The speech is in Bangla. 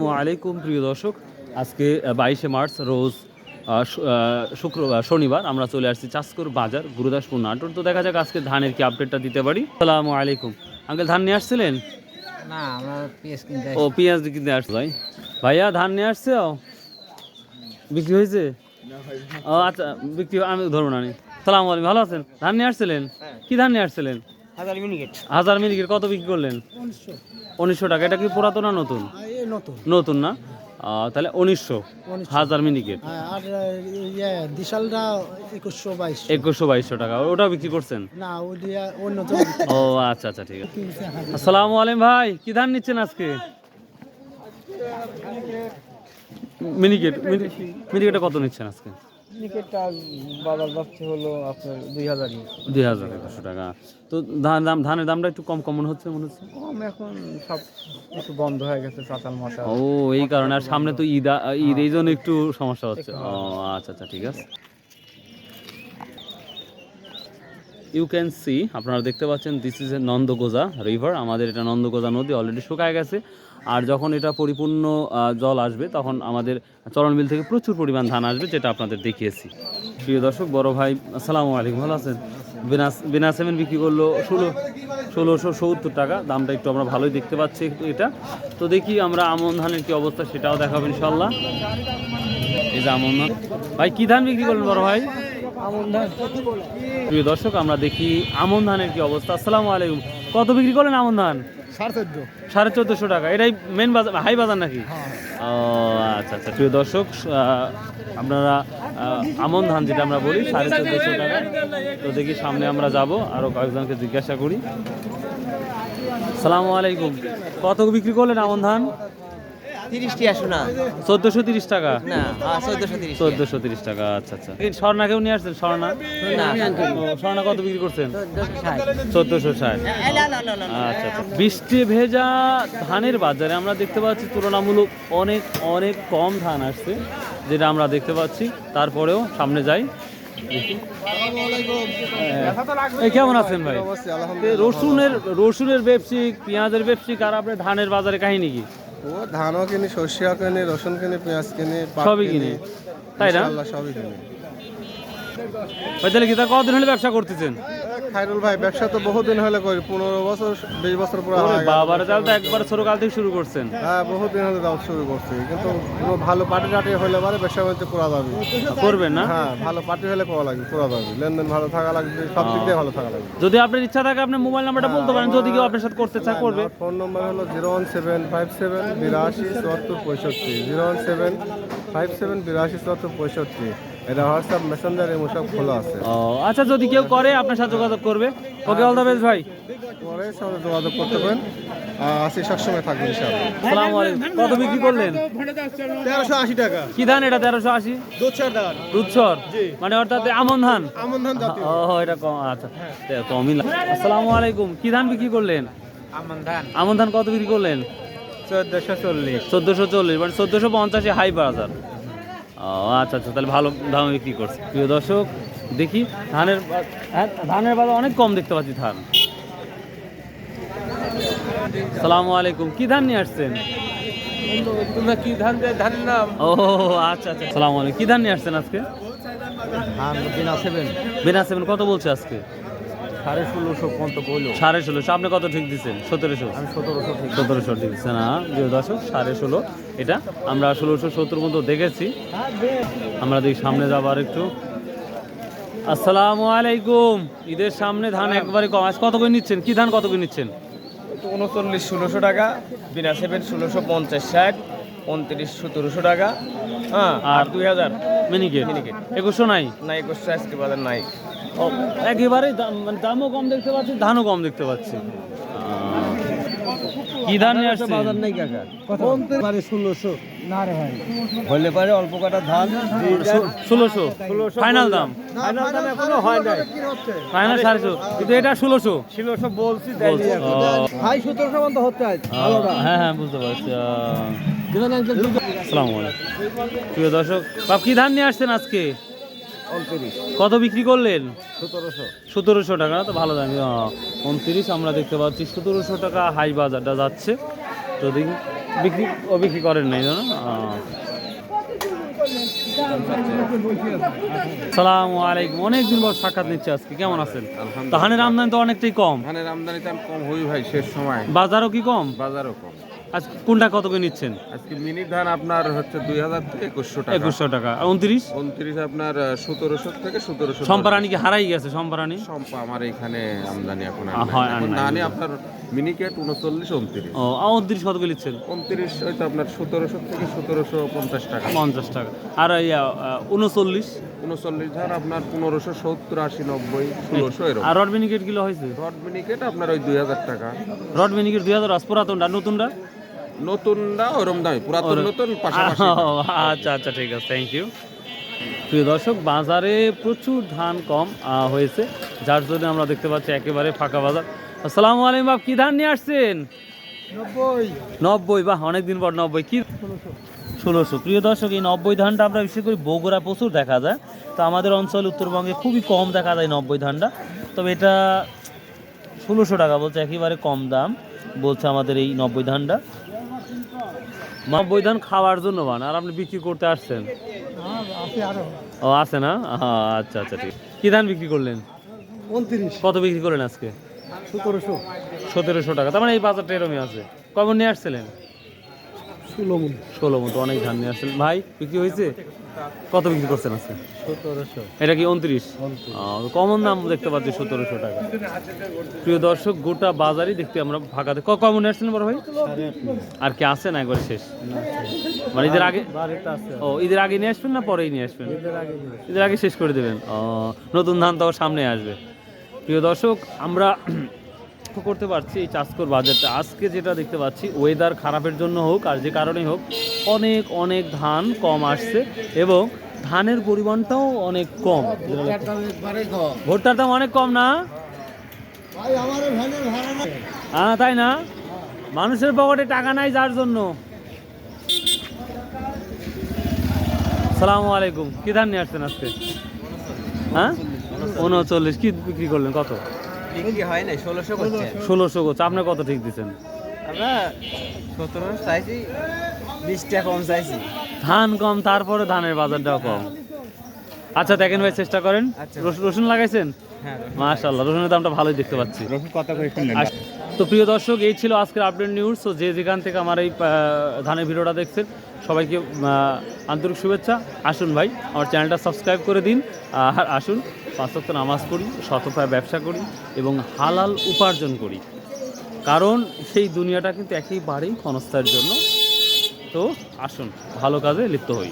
আলাইকুম প্রিয় দর্শক। আজকে বাইশে মার্চ রোজ শুক্রবার শনিবার আমরা চলে আসছি চাষকর বাজার গুরুদাসপুর নাটোর। তো দেখা যাক আজকে ধানের কি আপডেটটা দিতে পারি। আসসালামু আলাইকুম। আঙ্কেল ধান নিয়ে আসছিলেন? না আমরা পেঁয়াজ কিনতে ও পেঁয়াজ কিনতে আসছে ভাই। ভাইয়া ধান নিয়ে আসছে? ও বিক্রি হয়েছে? ও আচ্ছা বিক্রি আমি ধরবো না সালাম আলাইকুম ভালো আছেন? ধান নিয়ে আসছিলেন? কি ধান নিয়ে আসছিলেন? হাজার মিনিট। হাজার মিনিকের কত বিক্রি করলেন? উনিশশো টাকা। এটা কি পুরাতন না নতুন? নতুন। নতুন না? তাহলে উনিশশো। হাজার মিনিকের হ্যাঁ, আর ইয়ে দিশালটা একুশশো বাইশশো। একুশশো বাইশশো টাকা। ওটা বিক্রি করছেন? না ও আচ্ছা আচ্ছা ঠিক আছে। আসসালামু আলাইকুম ভাই কি ধান নিচ্ছেন আজকে? মিনিকেট মিনি- মিনিকেটে কত নিচ্ছেন আজকে? মিনিকেটটা বাজার যাচ্ছে হলো আপনার দুই হাজার দুই হাজার একুশশো টাকা। তো ধান দাম ধানের দামটা একটু কম কম মনে হচ্ছে মনে হচ্ছে? কম এখন সব একটু বন্ধ হয়ে গেছে ও এই কারণে আর সামনে তো ঈদ ঈদ এই জন্য একটু সমস্যা হচ্ছে। ও আচ্ছা আচ্ছা ঠিক আছে। ইউ ক্যান সি আপনারা দেখতে পাচ্ছেন this is a Nandagoja river আমাদের এটা নন্দগোজা নদী অলরেডি শুকায় গেছে। আর যখন এটা পরিপূর্ণ জল আসবে তখন আমাদের চরণবিল থেকে প্রচুর পরিমাণ ধান আসবে যেটা আপনাদের দেখিয়েছি। প্রিয় দর্শক বড় ভাই আসসালামু আলাইকুম ভালো আছেন? বিনা বিনা বিক্রি করল ষোলো ষোলোশো সত্তর টাকা দামটা একটু আমরা ভালোই দেখতে পাচ্ছি একটু এটা। তো দেখি আমরা আমন ধানের কি অবস্থা সেটাও দেখাবো ইনশাল্লাহ এই যে আমন ধান। ভাই কী ধান বিক্রি করলেন বড় ভাই? আমন ধান। প্রিয় দর্শক আমরা দেখি আমন ধানের কি অবস্থা। আসসালামু আলাইকুম। কত বিক্রি করলেন আমন ধান? সাড়ে চোদ্দ। সাড়ে চোদ্দোশো টাকা। এটাই মেন বাজার হাই বাজার নাকি? ও আচ্ছা আচ্ছা প্রিয় দর্শক আপনারা আমন ধান যেটা আমরা বলি সাড়ে চোদ্দোশো টাকা। তো দেখি সামনে আমরা যাব আরও কয়েকজনকে জিজ্ঞাসা করি। সালামু আলাইকুম। কত বিক্রি করলেন আমন ধান? তিরিশটি আসো না। চোদ্দোশো তিরিশ টাকা? না চোদ্দশো তিরিশ। চোদ্দোশো তিরিশ টাকা আচ্ছা আচ্ছা। এই স্বর্ণা কেউ নিয়ে আসছেন? স্বর্ণা? স্বর্ণা কত বিক্রি করছেন? চোদ্দশো ষাট। চোদ্দোশো ষাট। আচ্ছা আচ্ছা। বৃষ্টি ভেজা ধানের বাজারে আমরা দেখতে পাচ্ছি তুলনামূলক অনেক অনেক কম ধান আসছে যেটা আমরা দেখতে পাচ্ছি। তারপরেও সামনে যাই। হ্যাঁ। কেমন আছেন ভাই? রসুনের রসুনের ব্যবসিক পেঁয়াজের ব্যবসিক আর আপনার ধানের বাজারে কাহিনী কি? ও ধানও কিনি সর্ষেও কিনি রসুন কিনি পেঁয়াজ কিনি সবই কিনে। তাই না? সবই কিনি। তাহলে কি তা কতদিন হলে ব্যবসা করতেছেন? খাইরুল ভাই ব্যবসা তো বহুদিন হলে করি পনেরো বছর বিশ বছর পুরো। বাবার চাল তো একবার ছোটকাল থেকে শুরু করছেন। হ্যাঁ বহুদিন হলে যাও শুরু করছি কিন্তু কোনো ভালো পার্টি টাটি হলে পরে ব্যবসা বাণিজ্য করা যাবে করবেন না? হ্যাঁ ভালো পার্টি হলে করা লাগবে করা যাবে লেনদেন ভালো থাকা লাগবে সব দিক দিয়ে ভালো থাকা লাগবে। যদি আপনার ইচ্ছা থাকে আপনি মোবাইল নাম্বারটা বলতে পারেন যদি কেউ আপনার সাথে করতে চায় করবে। ফোন নম্বর হলো zero one seven five seven বিরাশি চুয়াত্তর পঁয়ষট্টি। Zero one seven five seven বিরাশি চুয়াত্তর পঁয়ষট্টি। এটা হোয়াটসঅ্যাপ মেসেঞ্জার এমন সব খোলা আছে। ও আচ্ছা যদি কেউ করে আপনার সাথে যোগাযোগ করবে। ওকে অল দ্য বেস্ট ভাই। পরে সঙ্গে যোগাযোগ করতে পারেন। আসি সবসময় থাকবে ইনশাআল্লাহ। সালাম আলাইকুম। কত বিক্রি করলেন? তেরোশো আশি টাকা। কি ধান এটা তেরোশো আশি? দুধসার ধান। দুধসর? মানে অর্থাৎ আমন ধান? আমন ধান জাতীয়। ও এটা কম আচ্ছা। কমই। আসসালামু আলাইকুম। কি ধান বিক্রি করলেন? আমন ধান। আমন ধান কত বিক্রি করলেন? চোদ্দশো চল্লিশ। চোদ্দোশো চল্লিশ মানে চোদ্দোশো পঞ্চাশে হাই বাজার আচ্ছা আচ্ছা তাহলে ভালো দামে বিক্রি করছে। প্রিয় দর্শক দেখি ধানের হ্যাঁ, ধানের বাজার অনেক কম দেখতে পাচ্ছি ধান। সালামু আলাইকুম কি ধান নিয়ে আসছেন? তোমরা কি ধান ধানের নাম? ও আচ্ছা আচ্ছা সালামু আলাইকুম কি ধান নিয়ে আসছেন আজকে? দিন আসবেন বেনা সেভেন কত বলছে আজকে? সাড়ে ষোলোশো পর্যন্ত বলল। সাড়ে ষোলোশো আপনি কত ঠিক দিচ্ছেন? সতেরোশো। আমি সতেরোশো ঠিক সতেরোশো ঠিক দিচ্ছেন না প্রিয় দর্শক সাড়ে ষোলো। এটা। আমরা ষোলোশো সত্তর মতো দেখেছি। আমরা দেখি সামনে যাব আর একটু। আসসালামু আলাইকুম। ঈদের সামনে ধান একবারে কম। আজ কত করে নিচ্ছেন? কি ধান কত করে নিচ্ছেন? উনচল্লিশ ষোলোশো টাকা। বিনা সেভেন ষোলোশো পঞ্চাশ ষাট উনত্রিশ সতেরোশো টাকা। হ্যাঁ আর দুই হাজার মিনিকেট? মিনিকেট। একুশশো নাই? না একুশশো আজকে বাজার নাই। একেবারে দাম- মানে দামও কম দেখতে পাচ্ছি ধানও কম দেখতে পাচ্ছি। কি ধান নিয়ে আসছে? নেই কাকা। পারে ষোলোশো। না রে ভাই। হলে পারে অল্প কাটা ধান। ষোলোশো ফাইনাল দাম। এখনও হয় নাই। ফাইনাল সাড়ে কিন্তু এটা ষোলোশো। ষোলোশো বলছি ভাই সতেরোশো পর্যন্ত হচ্ছে হ্যাঁ। হ্যাঁ বুঝতে পারছি প্রিয় দর্শক বাপ কি ধান নিয়ে আসছেন আজকে? কত বিক্রি করলেন? সতেরোশো। সতেরোশো টাকা তো ভালো দাম উনত্রিশ আমরা দেখতে পাচ্ছি সতেরোশো টাকা হাই বাজারটা যাচ্ছে। তো বিক্রি ও বিক্রি করেন নাই জানো? সালাম আলাইকুম অনেকদিন পর সাক্ষাৎ নিচ্ছে আজকে কেমন আছেন? ধানের আমদানি তো অনেকটাই কম। ধানের আমদানি কম হই ভাই শেষ সময়। বাজারও কি কম? বাজারও কম। আজ কোনটা কত করে নিচ্ছেন? আজকে মিনি ধান আপনার হচ্ছে দুই হাজার থেকে একুশশো টাকা। একুশশো টাকা। আর উনত্রিশ? উনত্রিশ আপনার সতেরোশো থেকে সতেরোশো সম্পারানি কি হারাই গেছে সম্পারানি সম্পা আমার এখানে আমদানি এখন হয়। ধানে আপনার মিনিকেট উনচল্লিশ উনত্রিশ। ও আর উনত্রিশ কত করে নিচ্ছেন? উনত্রিশ হয়তো আপনার সতেরোশো থেকে সতেরোশো পঞ্চাশ টাকা। পঞ্চাশ টাকা। আর ইয়া উনচল্লিশ? উনচল্লিশ ধান আপনার পনেরোশো সত্তর আশি নব্বই ষোলোশো এরকম। আর রড মিনিকেটগুলো হয়েছে? রড মিনিকেট আপনার ওই দুই হাজার টাকা। রড মিনিকেট দুই হাজার পুরাতনটা নতুনটা? নতুনটা ওরম দামি পুরাতন নতুন পাশাপাশি। আচ্ছা আচ্ছা ঠিক আছে থ্যাংক ইউ প্রিয় দর্শক বাজারে প্রচুর ধান কম হয়েছে যার জন্য আমরা দেখতে পাচ্ছি একেবারে ফাঁকা বাজার। আসসালামু আলাইকুম বাপ কি ধান নিয়ে আসছেন? নব্বই। নব্বই বাহ অনেকদিন পর নব্বই কি? ষোলোশো। প্রিয় দর্শক এই নব্বই ধানটা আমরা বিশেষ করে বগুড়া প্রচুর দেখা যায় তো আমাদের অঞ্চল উত্তরবঙ্গে খুবই কম দেখা যায় নব্বই ধানটা তবে এটা ষোলোশো টাকা বলছে একেবারে কম দাম বলছে আমাদের এই নব্বই ধানটা। নব্বই ধান খাওয়ার জন্য বান আর আপনি বিক্রি করতে আসছেন? ও আছে না? আচ্ছা আচ্ছা ঠিক। কি ধান বিক্রি করলেন? উনত্রিশ। কত বিক্রি করলেন আজকে? সতেরোশো। সতেরোশো টাকা তার মানে এই বাজারটা এরমই আছে। কখন নিয়ে আসছিলেন? ষোলো মন। ষোলো মতো অনেক ধান নিয়ে আসছেন। ভাই বিক্রি হয়েছে? কত বিক্রি করছেন আজকে? এটা কি উনত্রিশ? কমন দাম দেখতে পাচ্ছি সতেরোশো টাকা। প্রিয় দর্শক গোটা বাজারই দেখতে আমরা ফাঁকাতে ক কমন আসছেন বড় ভাই? আর কি আছে না একবার শেষ? মানে ঈদের আগে ও ঈদের আগে নিয়ে আসবেন না পরেই নিয়ে আসবেন? এদের আগে ঈদের আগে শেষ করে দেবেন। ও নতুন ধান তো সামনে আসবে। প্রিয় দর্শক আমরা লক্ষ্য করতে পারছি এই চাষকর বাজারটা। আজকে যেটা দেখতে পাচ্ছি ওয়েদার খারাপের জন্য হোক আর যে কারণেই হোক, অনেক অনেক ধান কম আসছে এবং ধানের পরিমাণটাও অনেক কম। ভুট্টার দাম অনেক কম না? হ্যাঁ তাই না? মানুষের পকেটে টাকা নাই যার জন্য। সালামু আলাইকুম। কি ধান নিয়ে আসছেন আজকে? হ্যাঁ? উনচল্লিশ। কি বিক্রি করলেন? কত? বিক্রি হয় না ষোলোশো করছে। ষোলোশো আপনি কত ঠিক দিচ্ছেন? আমরা সতেরো চাইছি বিশ টাকা কম চাইছি। ধান কম তারপরে ধানের বাজারটাও কম। আচ্ছা দেখেন ভাই চেষ্টা করেন। আচ্ছা। রসুন লাগাইছেন? হ্যাঁ মাশাল্লাহ রসুনের দামটা ভালোই দেখতে পাচ্ছি। কত করে তো প্রিয় দর্শক এই ছিল আজকের আপডেট নিউজ তো যে যেখান থেকে আমার এই ধানের ভিডিওটা দেখছেন সবাইকে আন্তরিক শুভেচ্ছা। আসুন ভাই আমার চ্যানেলটা সাবস্ক্রাইব করে দিন। আর আসুন পাঁচত্ব নামাজ পড়ি শতপ্রায় ব্যবসা করি এবং হালাল উপার্জন করি। কারণ সেই দুনিয়াটা কিন্তু একেবারেই ক্ষণস্থায়ের জন্য। তো আসুন ভালো কাজে লিপ্ত হই।